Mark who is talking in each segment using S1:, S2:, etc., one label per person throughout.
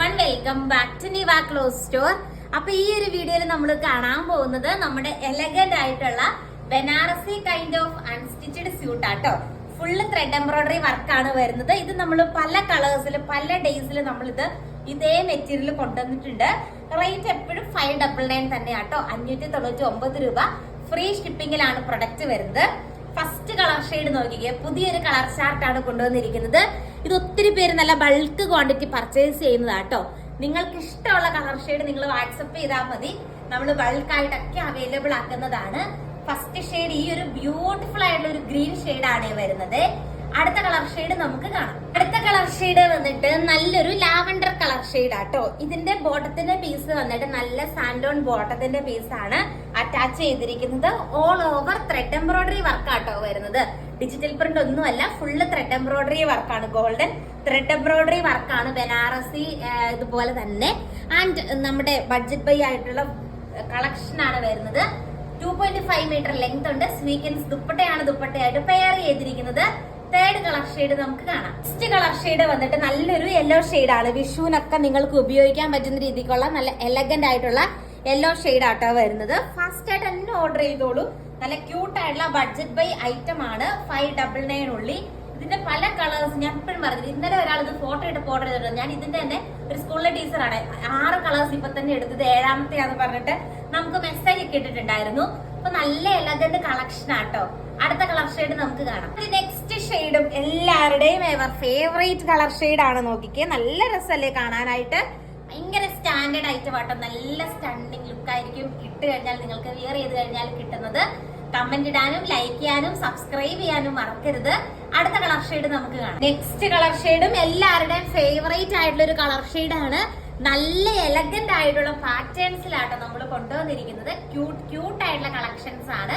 S1: One welcome back to Niva clothes store അപ്പൊ ഈ ഒരു വീഡിയോയിൽ നമ്മൾ കാണാൻ പോകുന്നത് നമ്മുടെ എലഗന്റ് ആയിട്ടുള്ള Banarasi kind of unstitched suit ആട്ടോ. ഫുള്ള് ത്രെഡ് എംബ്രോയിഡറി വർക്കാണ് വരുന്നത്. ഇത് നമ്മൾ പല കളേഴ്സിൽ പല ഡേയ്സിൽ നമ്മൾ ഇത് ഇതേ മെറ്റീരിയൽ കൊണ്ടുവന്നിട്ടുണ്ട്. റേറ്റ് എപ്പോഴും ഫൈവ് ഡബിൾ നയൻ തന്നെയാട്ടോ. അഞ്ഞൂറ്റി തൊണ്ണൂറ്റി ഒമ്പത് രൂപ. ഫ്രീ ഷിപ്പിംഗിലാണ് പ്രൊഡക്റ്റ് വരുന്നത്. ഫസ്റ്റ് കളർ ഷെയ്ഡ് നോക്കിക്കേ. പുതിയൊരു കളർ ചാർട്ടാണ് കൊണ്ടുവന്നിരിക്കുന്നത്. ഇത് ഒത്തിരി പേര് നല്ല ബൾക്ക് ക്വാണ്ടിറ്റി പർച്ചേസ് ചെയ്യുന്നതാട്ടോ നിങ്ങൾക്ക് ഇഷ്ടമുള്ള കളർ ഷെയ്ഡ് നിങ്ങൾ വാട്സപ്പ് ചെയ്താൽ മതി. നമ്മൾ ബൾക്കായിട്ടൊക്കെ അവൈലബിൾ ആക്കുന്നതാണ്. ഫസ്റ്റ് ഷെയ്ഡ് ഈ ഒരു ബ്യൂട്ടിഫുൾ ആയിട്ടുള്ള ഒരു ഗ്രീൻ ഷെയ്ഡ് ആണ് വരുന്നത്. അടുത്ത കളർ ഷെയ്ഡ് നമുക്ക് കാണാം. കളർ ഷെയ്ഡ് വന്നിട്ട് നല്ലൊരു ലാവൻഡർ കളർ ഷെയ്ഡ് ആട്ടോ. ഇതിന്റെ ബോട്ടത്തിന്റെ പീസ് വന്നിട്ട് നല്ല സാൻഡോൺ ബോട്ടത്തിന്റെ പീസ് ആണ് അറ്റാച്ച് ചെയ്തിരിക്കുന്നത്. ഓൾ ഓവർ ത്രെഡ് എംബ്രോയിഡറി വർക്കാട്ടോ വരുന്നത്. ഡിജിറ്റൽ പ്രിന്റ് ഒന്നുമല്ല ഫുള്ള് ത്രെഡ് എംബ്രോയിഡറി വർക്കാണ് ഗോൾഡൻ ത്രെഡ് എംബ്രോയിഡറി വർക്കാണ് ബനാറസി ഇതുപോലെ തന്നെ. ആൻഡ് നമ്മുടെ ബഡ്ജറ്റ് ബൈ ആയിട്ടുള്ള കളക്ഷൻ ആണ് വരുന്നത്. Two point five metre length ഉണ്ട്. സ്വീക്കൻസ് ദുപ്പട്ടയാണ് ദുപ്പട്ടയായിട്ട് പെയർ ചെയ്തിരിക്കുന്നത്. തേർഡ് കളർ ഷെയ്ഡ് നമുക്ക് കാണാം. ഫസ്റ്റ് കളർ ഷെയ്ഡ് വന്നിട്ട് നല്ലൊരു യെല്ലോ ആണ്. വിഷുവിനൊക്കെ നിങ്ങൾക്ക് ഉപയോഗിക്കാൻ പറ്റുന്ന രീതിക്കുള്ള നല്ല എലഗന്റ് ആയിട്ടുള്ള യെല്ലോ ഷെയ്ഡ് ആട്ടോ വരുന്നത്. ഫസ്റ്റ് ആയിട്ട് തന്നെ ഓർഡർ ചെയ്തോളൂ. നല്ല ക്യൂട്ട് ആയിട്ടുള്ള ബഡ്ജറ്റ് ബൈ ഐറ്റം ആണ്. ഫൈവ് ഡബിൾ നയൻ ഉള്ളി. ഇതിന്റെ പല കളേഴ്സ് ഞാൻ എപ്പോഴും പറഞ്ഞത് ഇന്നലെ ഒരാൾ ഇത് ഫോട്ടോ ഇട്ട് ഓർഡർ ചെയ്തിട്ടുണ്ട് ഞാൻ ഇതിന്റെ തന്നെ ഒരു സ്കൂളിലെ ടീച്ചറാണ് ആറ് കളേഴ്സ് ഇപ്പൊ തന്നെ എടുത്തത്. ഏഴാമത്തെയാന്ന് പറഞ്ഞിട്ട് നമുക്ക് മെസ്സേജ് ഒക്കെ ഇട്ടിട്ടുണ്ടായിരുന്നു. അപ്പൊ നല്ല എലഗന്റ് കളക്ഷൻ ആട്ടോ. അടുത്ത കളർ ഷെയ്ഡ് നമുക്ക് കാണാം. നെക്സ്റ്റ് ഷെയ്ഡും എല്ലാവരുടെയും ഫേവറേറ്റ് കളർ ഷെയ്ഡ് ആണ് നോക്കിക്കേ. നല്ല രസമല്ലേ കാണാനായിട്ട്? ഭയങ്കര സ്റ്റാൻഡേർഡ് ഐറ്റം ആട്ടോ. നല്ല സ്റ്റണ്ണിങ് ലുക്ക് ആയിരിക്കും ഇട്ട് കഴിഞ്ഞാൽ നിങ്ങൾക്ക് വിയർ ചെയ്ത് കഴിഞ്ഞാൽ കിട്ടുന്നത്. കമന്റ് ഇടാനും ലൈക്ക് ചെയ്യാനും സബ്സ്ക്രൈബ് ചെയ്യാനും മറക്കരുത്. അടുത്ത കളർ ഷെയ്ഡ് നമുക്ക് കാണാം. നെക്സ്റ്റ് കളർ ഷെയ്ഡും എല്ലാവരുടെയും ഫേവറേറ്റ് ആയിട്ടുള്ള ഒരു കളർ ആണ്. നല്ല എലഗന്റ് ആയിട്ടുള്ള പാറ്റേൺസിലാട്ടോ നമ്മൾ കൊണ്ടുവന്നിരിക്കുന്നത്. ക്യൂട്ട് ക്യൂട്ട് ആയിട്ടുള്ള കളക്ഷൻസ് ആണ്.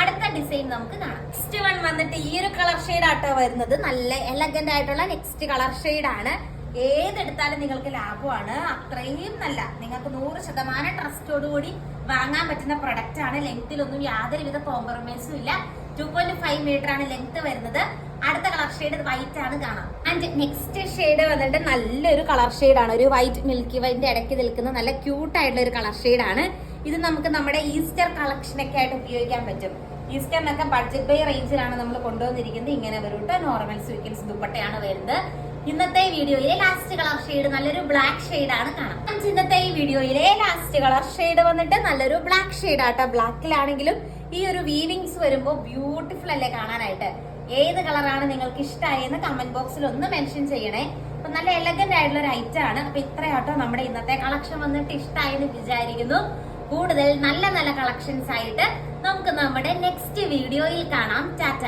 S1: അടുത്ത ഡിസൈൻ നമുക്ക് കാണാം. നെക്സ്റ്റ് വൺ വന്നിട്ട് ഈ ഒരു കളർ ഷെയ്ഡ് ആട്ടോ വരുന്നത്. നല്ല എലഗന്റ് ആയിട്ടുള്ള നെക്സ്റ്റ് കളർ ഷെയ്ഡ് ആണ്. ഏതെടുത്താലും നിങ്ങൾക്ക് ലാഭമാണ്. അത്രയും നല്ല. നിങ്ങൾക്ക് നൂറ് ശതമാനം ട്രസ്റ്റോടുകൂടി വാങ്ങാൻ പറ്റുന്ന പ്രൊഡക്റ്റ് ആണ്. ലെങ്തിലൊന്നും യാതൊരുവിധ കോംപ്രമൈസും ഇല്ല. ടു പോയിന്റ് ഫൈവ് മീറ്റർ ആണ് ലെങ്ത് വരുന്നത്. അടുത്ത കളർ ഷെയ്ഡ് വൈറ്റ് ആണ് കാണാം. ആൻഡ് നെക്സ്റ്റ് ഷെയ്ഡ് വന്നിട്ട് നല്ലൊരു കളർ ആണ്. ഒരു വൈറ്റ് മിൽക്കി വൈറ്റിന്റെ ഇടയ്ക്ക് നിൽക്കുന്ന നല്ല ക്യൂട്ട് ആയിട്ടുള്ള ഒരു കളർ ആണ്. ഇത് നമുക്ക് നമ്മുടെ ഈസ്റ്റർ കളക്ഷനൊക്കെ ആയിട്ട് ഉപയോഗിക്കാൻ പറ്റും. ഈസ്റ്റർ ഈസ്റ്ററിനൊക്കെ ബഡ്ജറ്റ് ബൈ റേഞ്ചിലാണ് നമ്മൾ കൊണ്ടുവന്നിരിക്കുന്നത്. ഇങ്ങനെ വരൂട്ട് നോർമൽ സ്വീക്കൻസ് ദുപ്പട്ടയാണ് വരുന്നത്. ഇന്നത്തെ വീഡിയോയിലെ ലാസ്റ്റ് കളർ ഷെയ്ഡ് നല്ലൊരു ബ്ലാക്ക് ഷെയ്ഡ് ആണ് കാണാം. ഇന്നത്തെ ഈ വീഡിയോയിലെ ലാസ്റ്റ് കളർ ഷെയ്ഡ് വന്നിട്ട് നല്ലൊരു ബ്ലാക്ക് ഷെയ്ഡ് ആട്ടോ. ബ്ലാക്കിലാണെങ്കിലും ഈ ഒരു വീവിങ്സ് വരുമ്പോൾ ബ്യൂട്ടിഫുൾ അല്ലേ കാണാനായിട്ട്. ഏത് കളറാണ് നിങ്ങൾക്ക് ഇഷ്ടമായെന്ന് കമന്റ് ബോക്സിൽ ഒന്ന് മെൻഷൻ ചെയ്യണേ. അപ്പൊ നല്ല എലഗന്റ് ആയിട്ടുള്ള ഒരു ഐറ്റം ആണ്. അപ്പൊ ഇത്രയാട്ടോ നമ്മുടെ ഇന്നത്തെ കളക്ഷൻ വന്നിട്ട് ഇഷ്ടമായെന്ന് വിചാരിക്കുന്നു. കൂടുതൽ നല്ല നല്ല കളക്ഷൻസ് ആയിട്ട് നമുക്ക് നമ്മുടെ നെക്സ്റ്റ് വീഡിയോയിൽ കാണാം. ടാറ്റ.